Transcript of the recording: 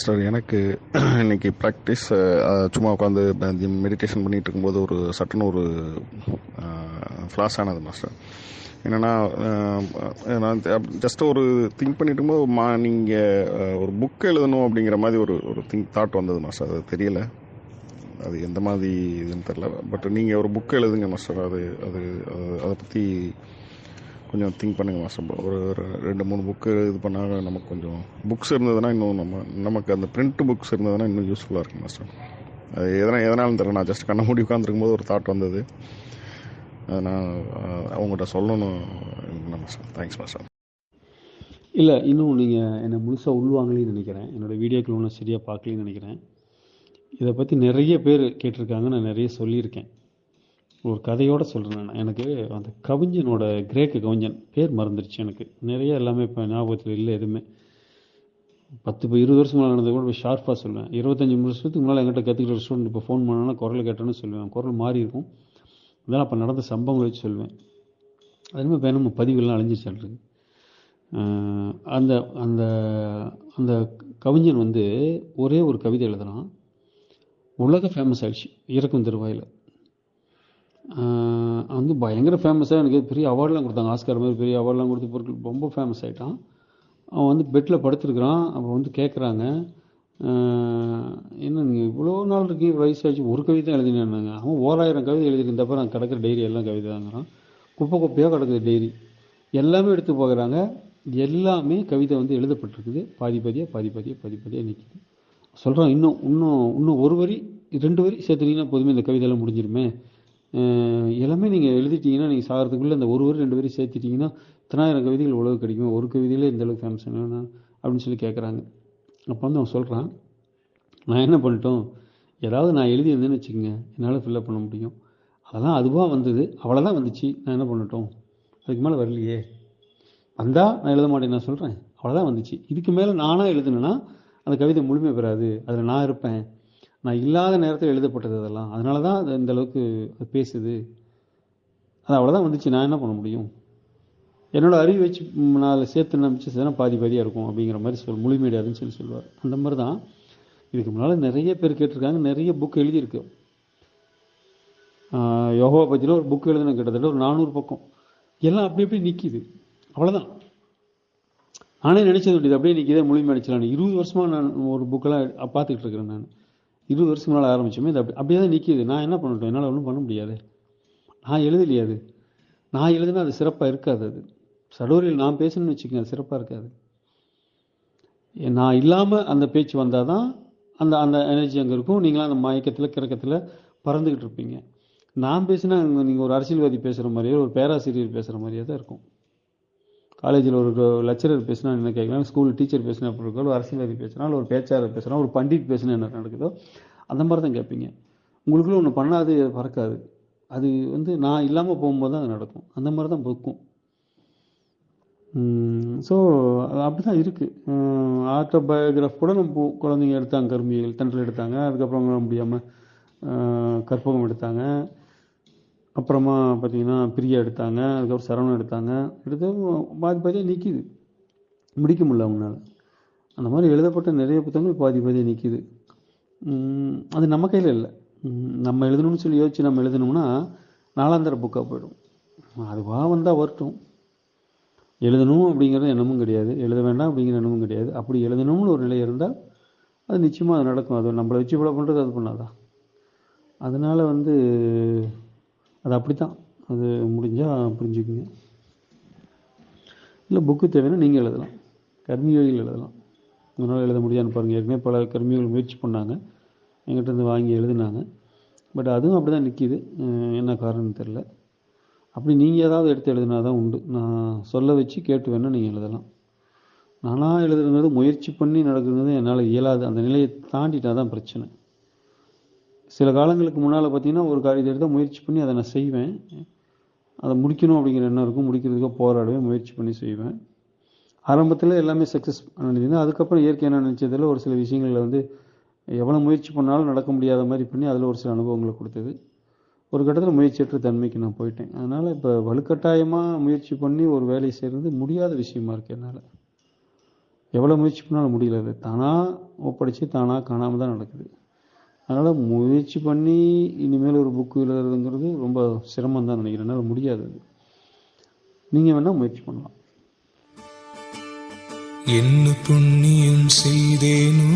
Master எனக்கு இன்னைக்கு practice சும்மா உட்காந்து மெடிடேஷன் பண்ணிட்டு இருக்கும்போது ஒரு சட்டுன்னு ஒரு ஃப்ளாஷ் ஆனது மாஸ்டர் என்னென்னா நான் ஜஸ்ட் ஒரு திங்க் பண்ணிட்டு இருக்கும்போது மா நீங்கள் ஒரு புக் எழுதணும் அப்படிங்கிற மாதிரி ஒரு ஒரு திங்க் தாட் வந்தது மாஸ்டர் அது தெரியல. அது எந்த மாதிரி இதுன்னு தெரில பட் நீங்கள் ஒரு புக் எழுதுங்க மாஸ்டர் அது அது- அதை பற்றி கொஞ்சம் திங்க் பண்ணுங்கள் மாஸ்டர் ஒரு ஒரு ரெண்டு மூணு புக்கு இது பண்ணால் நமக்கு கொஞ்சம் புக்ஸ் இருந்ததுன்னா இன்னும் நம்ம நமக்கு அந்த பிரிண்ட் புக்ஸ் இருந்ததுன்னா இன்னும் யூஸ்ஃபுல்லாக இருக்கும் மாஸ்டர் அது எதனா எதனாலும் தரேன் நான் ஜஸ்ட் கண்ண மூடி உட்காந்துருக்கும் போது ஒரு தாட் வந்தது. அதை நான் அவங்ககிட்ட சொல்லணும். மாஸ்டர் தேங்க்ஸ் மாஸ்டர் இல்லை இன்னும் நீங்கள் என்னை முழுசாக உள்வாங்கலைன்னு நினைக்கிறேன். என்னோடய வீடியோக்கள் ஒன்றும் சரியாக பார்க்கலன்னு நினைக்கிறேன். இதை பற்றி நிறைய பேர் கேட்டிருக்காங்க நான் நிறைய சொல்லியிருக்கேன். ஒரு கதையோட சொல்கிறேன் நான். எனக்கு அந்த கவிஞனோட கிரேக்க கவிஞன் பேர் மறந்துருச்சு எனக்கு. நிறைய எல்லாமே இப்போ ஞாபகத்தில் இல்லை எதுவுமே. பத்து இப்போ இருபது வருஷம் முன்னாடி நடந்தது கூட இப்போ ஷார்ப்பாக சொல்லுவேன் இருபத்தஞ்சி வருஷத்துக்கு முன்னால் என்கிட்ட கற்றுக்கிட்ட ஸ்டூடெண்ட் இப்போ ஃபோன் பண்ணோன்னா குரல் கேட்டேன்னு சொல்லுவேன். குரல் மாறி இருக்கும். இதெல்லாம் அப்போ நடந்த சம்பவங்களை வச்சு சொல்லுவேன் அதுமாதிரி இப்போ நம்ம பதிவெல்லாம் அழிஞ்சிச்சு இருக்கு. அந்த அந்த அந்த கவிஞன் வந்து ஒரே ஒரு கவிதை எழுதுறான். உலக ஃபேமஸ் ஆயிடுச்சு. இறக்கும் திருவாயில். வந்து பயங்கர ஃபேமஸாக எனக்கு பெரிய அவார்ட்லாம் கொடுத்தாங்க. ஆஸ்கார் மாதிரி பெரிய அவார்ட்லாம் கொடுத்து பொருட்கள் ரொம்ப ஃபேமஸ் ஆகிட்டான் அவன் வந்து பெட்டில் படுத்துருக்குறான். அப்போ வந்து கேட்குறாங்க என்ன நீங்கள் இவ்வளோ நாள் இருக்கீங்க? வயசாச்சு ஒரு கவிதை எழுதினாங்க அவன் ஓராயிரம் கவிதை எழுதியிருந்த நான் கிடக்கிற டைரி எல்லாம் கவிதை தாங்கிறான் குப்பை குப்பையாக கிடக்குது டைரி எல்லாமே எடுத்து பார்க்குறாங்க எல்லாமே கவிதை வந்து எழுதப்பட்டிருக்குது. பாதி பாதியாக பாதி பாதியாக பாதி பாதியாக நிற்கிது சொல்கிறான் இன்னும் இன்னும் இன்னும் ஒரு வரி ரெண்டு வரி சேர்த்துனீங்கன்னா போதுமே இந்த கவிதையெல்லாம் முடிஞ்சிருமே. எல்லாமே நீங்கள் எழுதிட்டீங்கன்னா நீங்கள் சாகிறதுக்குள்ளே அந்த ஒரு வரி ரெண்டு பேரும் சேர்த்துட்டீங்கன்னா இத்தனாயிரம் கவிதைகள் உழவு கிடைக்கும்? ஒரு கவிதையிலே இந்த அளவுக்கு ஃபேமஸ் என்ன அப்படின்னு சொல்லி கேட்குறாங்க அப்போ வந்து அவன் சொல்கிறான் நான் என்ன பண்ணிட்டோம்? ஏதாவது நான் எழுதியிருந்தேன்னு வச்சுக்கோங்க என்னால் ஃபில்லப் பண்ண முடியும். அதெல்லாம் அதுவாக வந்தது. அவ்வளோதான் வந்துச்சு. நான் என்ன பண்ணட்டும்? அதுக்கு மேலே வரலையே. வந்தால் நான் எழுத மாட்டேன் நான் சொல்கிறேன் அவ்வளோதான் வந்துச்சு. இதுக்கு மேலே நானாக எழுதுனேன்னா அந்த கவிதை முழுமை பெறாது. அதில் நான் இருப்பேன். நான் இல்லாத நேரத்தில் எழுதப்பட்டது அதெல்லாம். அதனால தான் அது இந்த அளவுக்கு அது பேசுது. அது அவ்வளோதான் வந்துச்சு. நான் என்ன பண்ண முடியும்? என்னோடய அறிவு வச்சு நான் அதில் சேர்த்து நம்பிச்சு பாதி பாதியாக இருக்கும் அப்படிங்கிற மாதிரி சொல் முழுமையடையாதுன்னு சொல்லி சொல்லுவார். அந்த மாதிரி தான் இதுக்கு முன்னால் நிறைய பேர் கேட்டிருக்காங்க. நிறைய புக் எழுதியிருக்கு. யோகா யோகாவை பற்றின ஒரு புக் எழுதுன கிட்டத்தட்ட ஒரு நானூறு பக்கம். எல்லாம் அப்படி அப்படி நிற்கிது அவ்வளோதான் நானே நினச்சது வேண்டியது அப்படியே நிற்கிதே முழுமை அடிச்சலாம் இருபது வருஷமாக நான் ஒரு புக்கெல்லாம் பார்த்துக்கிட்டு இருக்கிறேன் நான். இருபது வருஷம் முன்னால் ஆரம்பித்தோமே இது அப்படி அப்படியே தான் நிற்கிது நான் என்ன பண்ணட்டும்? என்னால் ஒன்றும் பண்ண முடியாது. நான் எழுதலையே அது. நான் எழுதுனா அது சிறப்பாக இருக்காது அது. சடோரியில் நான் பேசணும்னு வச்சுக்கோங்க அது சிறப்பாக இருக்காது. நான் இல்லாமல் அந்த பேச்சு வந்தால் தான் அந்த அந்த எனர்ஜி அங்கே இருக்கும். நீங்களாம் அந்த மயக்கத்தில் கிறக்கத்தில் பறந்துக்கிட்டு இருப்பீங்க. நான் பேசினா நீங்கள் ஒரு அரசியல்வாதி பேசுகிற மாதிரியோ ஒரு பேராசிரியர் பேசுகிற மாதிரியே தான் இருக்கும். காலேஜில் ஒரு லெக்சரர் பேசினா என்ன கேட்கலாம்? ஸ்கூல் டீச்சர் பேசினா எப்படி இருக்கோ ஒரு அரசியல்வாதி பேசினா ஒரு பேச்சாளர் பேசுனா ஒரு பண்டிட் பேசினா என்ன நடக்குதோ அந்த மாதிரி தான் கேட்பீங்க. உங்களுக்குள்ள ஒன்று பண்ணாது பறக்காது. அது வந்து நான் இல்லாமல் போகும்போது தான் அது நடக்கும். அந்த மாதிரி தான் பொக்கும் ஸோ அப்படி தான் இருக்குது ஆட்டோபயோகிராஃப் கூட நம்ம குழந்தைங்க எடுத்தாங்க கருமிகள் தண்டல் எடுத்தாங்க. அதுக்கப்புறம் முடியாமல் கற்பகம் எடுத்தாங்க. அப்புறமா பார்த்தீங்கன்னா பிரியா எடுத்தாங்க அதுக்கப்புறம் சரவணம் எடுத்தாங்க. எடுத்து பாதி பாதியாக நிற்கிது முடிக்க முடியல அவங்களால. அந்த மாதிரி எழுதப்பட்ட நிறைய புத்தகங்கள் பாதி பாதியாக நிற்கிது அது நம்ம கையில் இல்லை. நம்ம எழுதணும்னு சொல்லி யோசிச்சு நம்ம எழுதணும்னா நாலாந்தர புக்காக போயிடும். அதுவாக வந்தால் வரட்டும். எழுதணும் அப்படிங்கிறது எண்ணமும் கிடையாது. எழுத வேண்டாம் அப்படிங்கிற எண்ணமும் கிடையாது. அப்படி எழுதணும்னு ஒரு நிலை இருந்தால் அது நிச்சயமாக அது நடக்கும். அது நம்மளை வச்சு இவ்வளோ பண்ணுறது அது பண்ணாதா. அதனால் வந்து அது அப்படி தான் அது முடிஞ்சால் புரிஞ்சுக்குங்க. இல்லை புக்கு தேவைன்னா நீங்கள் எழுதலாம். கர்மியோகிகள் எழுதலாம். உங்களால் எழுத முடியாதுன்னு பாருங்கள் ஏற்கனவே பல கர்மியோகிகள் முயற்சி பண்ணாங்க. எங்கிட்ட இருந்து வாங்கி எழுதினாங்க. பட் அதுவும் அப்படி தான் நிற்கிது என்ன காரணம்னு தெரில அப்படி நீங்கள் ஏதாவது எடுத்து எழுதினா தான் உண்டு. நான் சொல்ல வச்சு கேட்டு வேணால் நீங்கள் எழுதலாம். நானாக எழுதுறது முயற்சி பண்ணி நடக்கிறது என்னால் இயலாது. அந்த நிலையை தாண்டிட்டா தான் பிரச்சனை. சில காலங்களுக்கு முன்னால் பார்த்தீங்கன்னா ஒரு காரியத்தை எடுத்தால் முயற்சி பண்ணி அதை நான் செய்வேன். அதை முடிக்கணும் அப்படிங்கிற எண்ணம் இருக்கும். முடிக்கிறதுக்காக போராடுவேன் முயற்சி பண்ணி செய்வேன். ஆரம்பத்தில் எல்லாமே சக்ஸஸ் நினைச்சிருந்தேன் அதுக்கப்புறம் இயற்கை என்ன நினச்சதில் ஒரு சில விஷயங்களில் வந்து எவ்வளோ முயற்சி பண்ணாலும் நடக்க முடியாத மாதிரி பண்ணி அதில் ஒரு சில அனுபவங்களை கொடுத்தது. ஒரு கட்டத்தில் முயற்சியற்ற தன்மைக்கு நான் போயிட்டேன். அதனால் இப்போ வலுக்கட்டாயமாக முயற்சி பண்ணி ஒரு வேலையை செய்கிறது முடியாத விஷயமா இருக்கு என்னால். எவ்வளோ முயற்சி பண்ணாலும் முடியல. அது தானாக ஒப்படைச்சு தானாக காணாமல் தான் நடக்குது. அதனால் முயற்சி பண்ணி இனிமேல் ஒரு புக்கு எழுதுறதுங்கிறது ரொம்ப சிரமம் தான் நினைக்கிறேன். என்னால் முடியாது அது. நீங்கள் வேணால் முயற்சி பண்ணலாம். என்ன புண்ணியம் செய்தேனோ